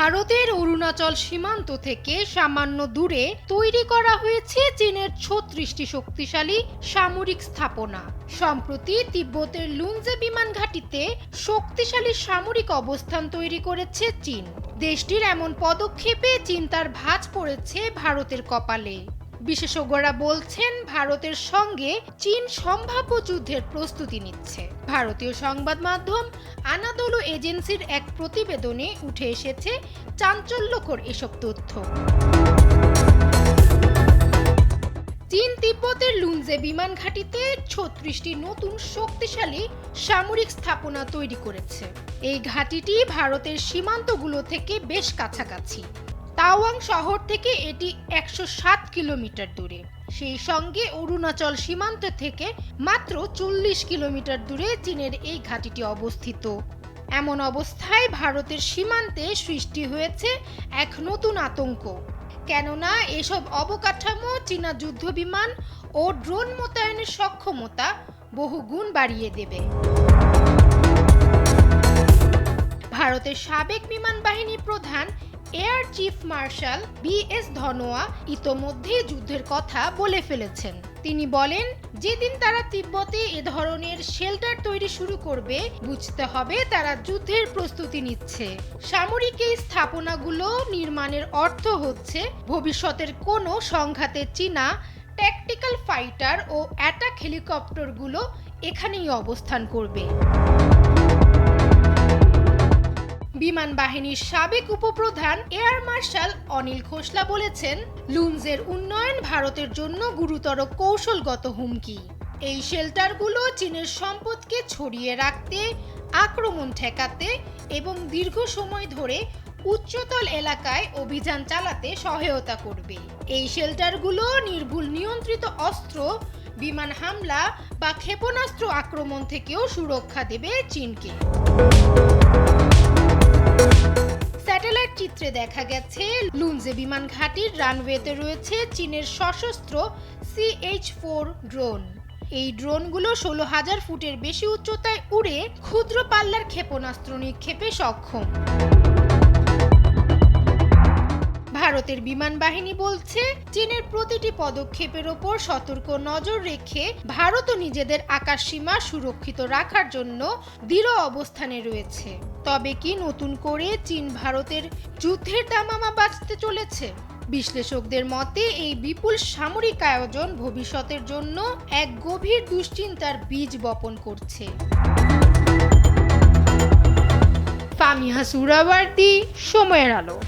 ভারতের অরুণাচল সীমান্ত থেকে সামান্য দূরে তৈরি করা হয়েছে চীনের ছত্রিশটি শক্তিশালী সামরিক স্থাপনা। সম্প্রতি তিব্বতের লুঞ্জে বিমান ঘাঁটিতে শক্তিশালী সামরিক অবস্থান তৈরি করেছে চীন। দেশটির এমন পদক্ষেপে চিন্তার ভাঁজ পড়েছে ভারতের কপালে। বিশেষজ্ঞরা বলছেন ভারতের সঙ্গে চীন সম্ভাব্য যুদ্ধের প্রস্তুতি নিচ্ছে। ভারতীয় সংবাদ মাধ্যম আনাদোলু এজেন্সির এক প্রতিবেদনে উঠে এসেছে চাঞ্চল্যকর এসব তথ্য। চীন তিব্বতের লুনজে বিমান ঘাঁটিতে ছত্রিশটি নতুন শক্তিশালী সামরিক স্থাপনা তৈরি করেছে। এই ঘাঁটিটি ভারতের সীমান্তগুলো থেকে বেশ কাছাকাছি। তাওয়াং শহর থেকে এটি একশো সাত কিলোমিটার দূরে। সেই সঙ্গে অরুণাচল সীমান্ত থেকে মাত্র চল্লিশ কিলোমিটার দূরে চীনের এই ঘাঁটিটি অবস্থিত। এমন অবস্থায় ভারতের সীমান্তে সৃষ্টি হয়েছে এক নতুন আতঙ্ক। কেননা এসব অবকাঠামো, চীনা যুদ্ধবিমান ও ড্রোন মোতায়েনের সক্ষমতা বহুগুণ বাড়িয়ে দেবে। ভারতের সাবেক বিমান বাহিনী প্রধান air chief marshal B S Dhanoa ইতোমধ্যে যুদ্ধের কথা বলে ফেলেছেন। তিনি বলেন, যেদিন তারা তিব্বতে এ ধরনের শেল্টার তৈরি শুরু করবে, বুঝতে হবে তারা যুদ্ধের প্রস্তুতি নিচ্ছে। সামরিক এই স্থাপনাগুলো নির্মাণের অর্থ হচ্ছে, ভবিষ্যতের কোনো সংঘাতে চীনা ট্যাকটিক্যাল ফাইটার ও অ্যাটাক হেলিকপ্টারগুলো এখানেই অবস্থান করবে। বিমান বাহিনীর সাবেক উপপ্রধান এয়ার মার্শাল অনিল খোসলা বলেছেন, লুনজের উন্নয়ন ভারতের জন্য গুরুতর কৌশলগত হুমকি। এই শেল্টারগুলো চীনের সম্পদকে ছড়িয়ে রাখতে, আক্রমণ ঠেকাতে এবং দীর্ঘ সময় ধরে উচ্চতল এলাকায় অভিযান চালাতে সহায়তা করবে। এই শেল্টারগুলো নির্ভুল নিয়ন্ত্রিত অস্ত্র, বিমান হামলা বা ক্ষেপণাস্ত্র আক্রমণ থেকেও সুরক্ষা দেবে চীনকে। দেখা গেছে লুনজে বিমান ঘাটির রানওয়েতে রয়েছে চীনের সশস্ত্র সিএইচ ফোর ড্রোন। এই ড্রোনগুলো ষোলো হাজার ফুটের বেশি উচ্চতায় উড়ে ক্ষুদ্র পাল্লার ক্ষেপণাস্ত্র নিক্ষেপে সক্ষম। ভারতের বিমান বাহিনী বলছে, চীনের প্রতিটি পদক্ষেপের ওপর সতর্ক নজর রেখে ভারতও নিজেদের আকাশ সীমা সুরক্ষিত রাখার জন্য দৃঢ় অবস্থানে রয়েছে। তবে কি নতুন করে চীন ভারতের যুদ্ধের দামামা বাঁচতে চলেছে? বিশ্লেষকদের মতে, এই বিপুল সামরিক আয়োজন ভবিষ্যতের জন্য এক গভীর দুশ্চিন্তার বীজ বপন করছে। ফামিহা সুরাওয়ার্দি, সময়ের আলো।